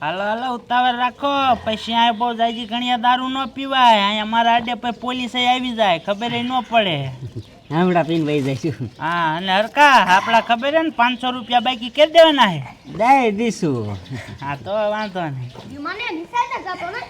હાલો હાલો ઉતાવળ રાખો. પછી અહીંયા બહુ જાજી ઘણી દારૂ ન પીવાય. અહીંયા મારા આડે પછી પોલીસ આવી જાય. ખબર ન પડે. હમણાં પીને વહી જઈશું. હા અને હરકા આપણા ખબર હે ને પાંચસો રૂપિયા બાકી કરી દેવાના હે દઈ દઈશું. હા તો વાંધો નહીં. મને નિશાળ ના જાતો ને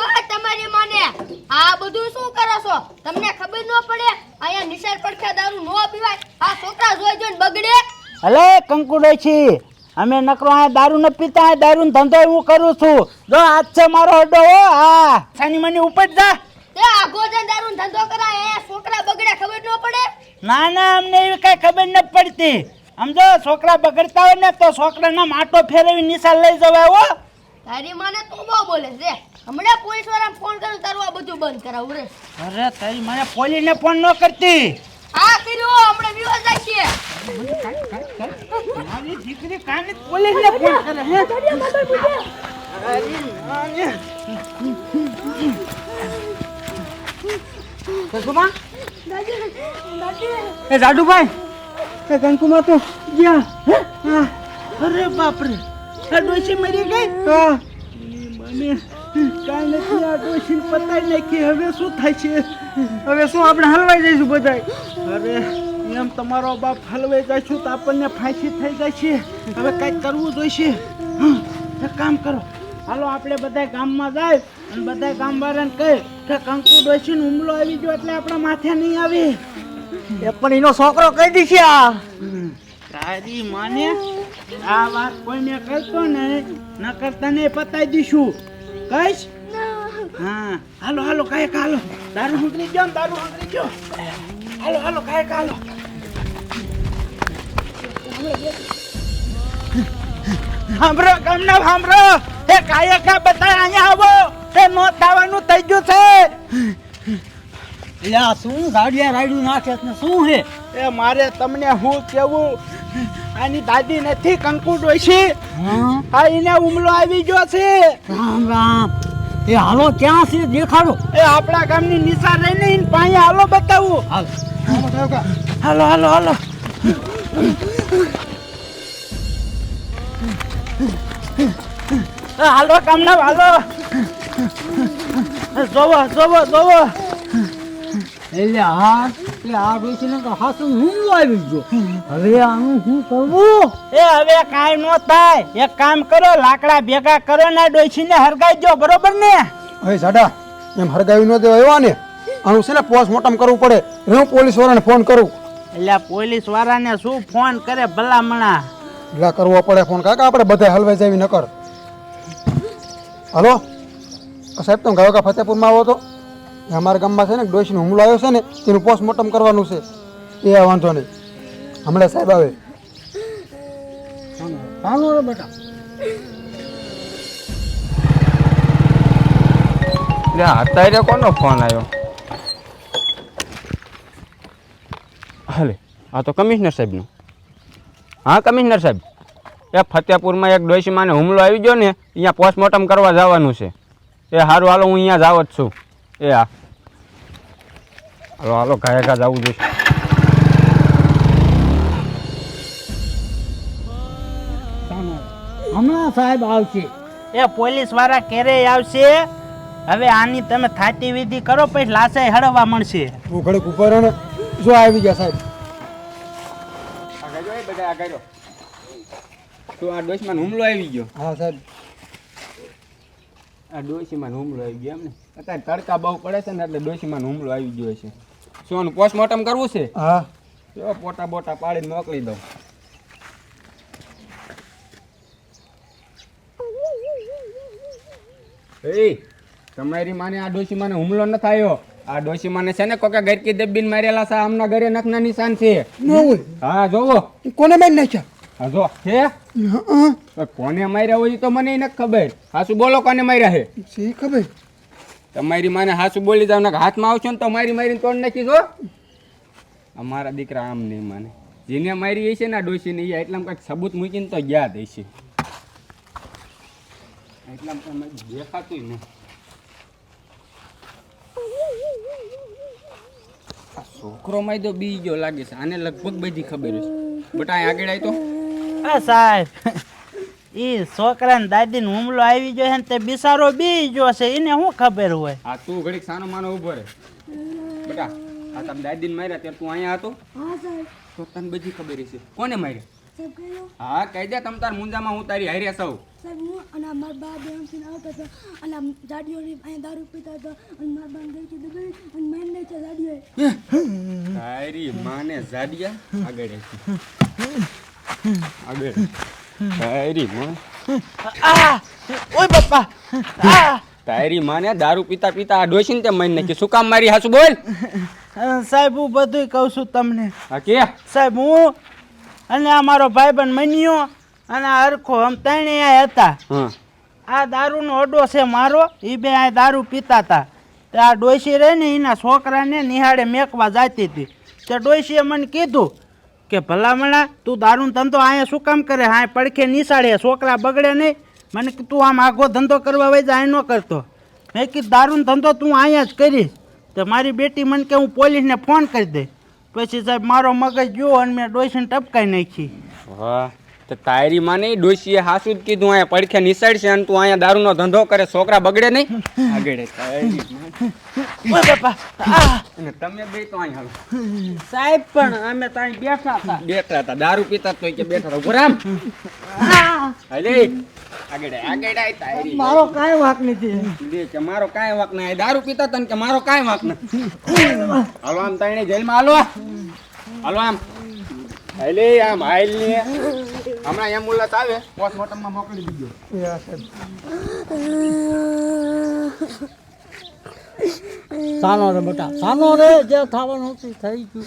ઓય તમારી મને આ બધું શું કરો છો? તમને ખબર ન પડે અહીંયા નિશાળ પડખે દારૂ ન પીવાય. આ છોકરા જોઈ જોઈને બગડે. અલે કંકુડો છી અમે નકરો આ દારૂ ન પીતા આ દારૂ ધંધો હું કરું છું. જો આજ છે મારો અડો હો હા. સાની મની ઉપર જા. તે આગો જન દારૂ ધંધો કરાય એ છોકરા બગડે ખબર ન પડે? ના ના અમને એવી કઈ ખબર ન પડતી. સમજો છોકરા બગડતા હોય ને તો છોકરાના માટો ફેરવી નિશાન લઈ જવાય હો. તારી માને તું બહુ બોલે છે. હમણાં પોલીસવાળા ફોન કરું તારું આ બધું બંધ કરાવું રે. અરે તારી મને પોલીસને ફોન ન કરતી. આ કર્યો હમણાં વિવાદ જાય છે. મારી દીકરી કાને પોલીસને ફોન કરે હે? અરે નાને. કંકુમાં એ જાડુભાઈ એ કંકુમા તો ગયા, હા. અરે બાપરે, આ ડોશી મરી ગઈ? હા. મને કાંઈ નથી, આ ડોશી પતાઈ નાખી. હવે શું થાય છે? હવે શું આપણે હલવાઈ જઈશું બધાય? અરે એમ તમારો બાપ હલવાઈ જાય છું તો આપણને ફાંસી થઈ જાય છે. હવે કંઈક કરવું જોઈશે. હા એક કામ કરો. હાલો આપણે બધા ગામમાં જાય અને બધા ગામવાળાને કહે કે કંકુ ડોશીનો હુમલો આવી ગયો એટલે આપણા માથે નહીં આવે. એ પણ એનો છોકરો કહી દીશે આ. તારી માને આ વાત કોઈને કહેતો ને ન કરતા ને પતાવી દઈશું. કહીશ? હા. હાલો હાલો કાંઈક હાલો. દારૂ હંકરી ગયો ને દારૂ હંકરી ગયો. હાલો હાલો કાંઈક હાલો. સાંભળો ગામના સાંભળો એ કાયકા બધા અહીંયા આવો. તે નો થવાનું થઈ ગયું છે. યા શું ગાડિયા રાડ્યું નાખે ને શું હે એ મારે તમને હું કેવું? આની દાદી નથી કંકુ ડોશી હા? હા એને હુમલો આવી ગયો છે. રામ રામ. એ હાલો ક્યાં છે? દેખાડો. એ આપણા ગામની નિશાન રહીને એને પાસે હાલો બતાવું. હાલ. હાલો હાલો હાલો. હાલો કામના હાલો. એ જોવો જોવો જોવો. એટલે હા એટલે આ ડોસીને તો હાસું હું આવી ગયો? હવે આનું શું કરવું? એ હવે કાંઈ ન થાય. એક કામ કરો લાકડા ભેગા કરો ને ડોસીને હરગાઈ દો બરોબર ને? હવે સાડા એમ હરગાવી ન દેવા એવા ને? આનું છે ને પોસ્ટમોર્ટમ કરવું પડે. હું પોલીસ વાળાને ફોન કરું. એટલે પોલીસ વાળાને શું ફોન કરે ભલામણા? એટલે કરવો પડે ફોન. કાકા આપણે બધા હલવાઈ જાવી નકર. હલો? સાહેબ તમે ગાયોકા ફતેપુરમાં આવો તો? એ અમારા ગામમાં છે ને ડોશીનો હુમલો આવ્યો છે ને તેનું પોસ્ટમોર્ટમ કરવાનું છે. એ વાંધો નહીં. હમણાં સાહેબ આવે. હાલો બેટા. અત્યારે કોનો ફોન આવ્યો? હાલે આ તો કમિશનર સાહેબનો. હા કમિશનર સાહેબ. એ ફતેપુરમાં એક ડોશીમાને હુમલો આવી ગયો ને અહીંયા પોસ્ટમોર્ટમ કરવા જવાનું છે. એ સારું હાલો હું અહીંયા જ આવો જ છું. એ હા. હાલો હાલો ઘાય ઘા જવું જોઈશે. હમણાં સાહેબ આવશે. એ પોલીસવાળા ક્યારેય આવશે? હવે આની તમે થાતી વિધિ કરો પછી લાશે હળવા મળશે. હું ઉપર જો આવી ગયા સાહેબ. તો આ ડોશમાં હુમલો આવી ગયો. હા સાહેબ. આ ડોશીમાં હુમલો આવી ગયો એમ ને. અત્યારે તડકા બહુ પડે છે ને એટલે ડોશીમાં હુમલો આવી ગયો છે. શું પોસ્ટમોર્ટમ કરવું છે? હા. જો પોટા બોટા પાડીને મોકલી દઉં. એ તમારી માને આ ડોશી માને હુમલો ન થયો. આ ડોશી મને છે ને કોકે ગરકી દબીન મારેલા છે આમના ઘરે નખના નિશાન છે. ન હોય. હા જોવો. કોને મારી નાખ્યા? હા જો હે? કોને માર્યા હોય તો મને નથી ખબર. હાસુ બોલો કોને માર્યા હે શી ખબર? તમારી માને હાસુ બોલી જાવ ને હાથમાં આવશો ને તો મારી મારીને તોડ નાખી જો અમારા દીકરા આમ નહીં માને. જેને મારી છે ને ડોશીને એ એટલામાં કંઈક સબૂત મૂકીને તો ગયા હશે. એટલામાં દેખાતું નહીં. છોકરો માય તો બી ગયો લાગે છે. આને લગભગ બધી ખબર છે. બટ આ આગળ આવી તો આ સાહેબ એ છોકરાને દાદીને હુમલો આવી ગયો છે ને તે બિસારો બી ગયો છે એને શું ખબર હોય? આ તું ઘડીક સાનો માનો ઊભો રહે બેટા આ તમે દાદીને માર્યા ત્યારે તું અહીંયા હતો? હા સાહેબ. તો તને બધી ખબર છે કોને માર્યા? હા કહી દે તમ તાર મુંજામાં હું તારી હારે સૌ. સાહેબ હું અને મારા બા બેનથી આવતા હતા. અને જાડીઓની અહીંયા દારૂ પીતા હતા. અને મારા બા ગઈ કીધું ગઈ અને મેં લે છે જાડીઓએ તારી માને જાડિયા આગળ આગળ. તારી માં આ ઓય બાપા. આ. તારી માને દારૂ પીતા પીતા આ ડોસીને તે મન નાખી. શું કામ મારી હાસુ બોલ? સાહેબ હું બધું કહું છું તમને. હા કે? સાહેબ હું અને આ મારો ભાઈબંધ મન્યો અને આ હરખો આમ ત્રણેય હતા. આ દારૂનો અડો છે મારો એ બે આ દારૂ પીતા હતા તે આ ડોસી રહે ને એના છોકરાને નિહાળે મેકવા જાતી હતી. તે ડોસીએ મને કીધું કે ભલામણા તું દારૂનો ધંધો અહીંયા શું કામ કરે? હા પડખે નિશાળે છોકરા બગડે નહીં. મને તું આમ આઘો ધંધો કરવા વઈ જાય ન કરતો. મેં કીધું દારૂનો ધંધો તું અહીંયા જ કરીશ. તો મારી બેટી મને કે હું પોલીસને ફોન કરી દે પછી સાહેબ મારો મગજ ગયો અને મેં ડોશીને ટપકાઈ નાખી. વાહ તો તારી માને ડોશીએ હાસુ જ કીધું અહીંયા પડખે નિસાડશે અને તું અહીંયા દારૂનો ધંધો કરે છોકરા બગડે નહીં? આગળમાં. ઓય બાપા આ. અને તમે બે તો અહીં હાલો. સાહેબ પણ અમે ત્યાં બેઠા હતા. બેઠા હતા દારૂ પીતા તો કે બેઠા હતા. ઉભરામ હાલે. આગળ આગળ મારો કાંઈ વાક નથી. બે કે મારો કાંઈ વાંક નહીં દારૂ પીતા તને કે મારો કાંઈ વાક નહીં હાલો આમ તાઈને જેલમાં હાલો હાલો આમ. હાલે આમ હાલ ને. હમણાં એમ્બ્યુલન્સ આવે. પોસ્ટમોર્ટમમાં મોકલી દીધો. સાનો રે બેટા. સાનો રે જે થવાનું થઈ ગયું.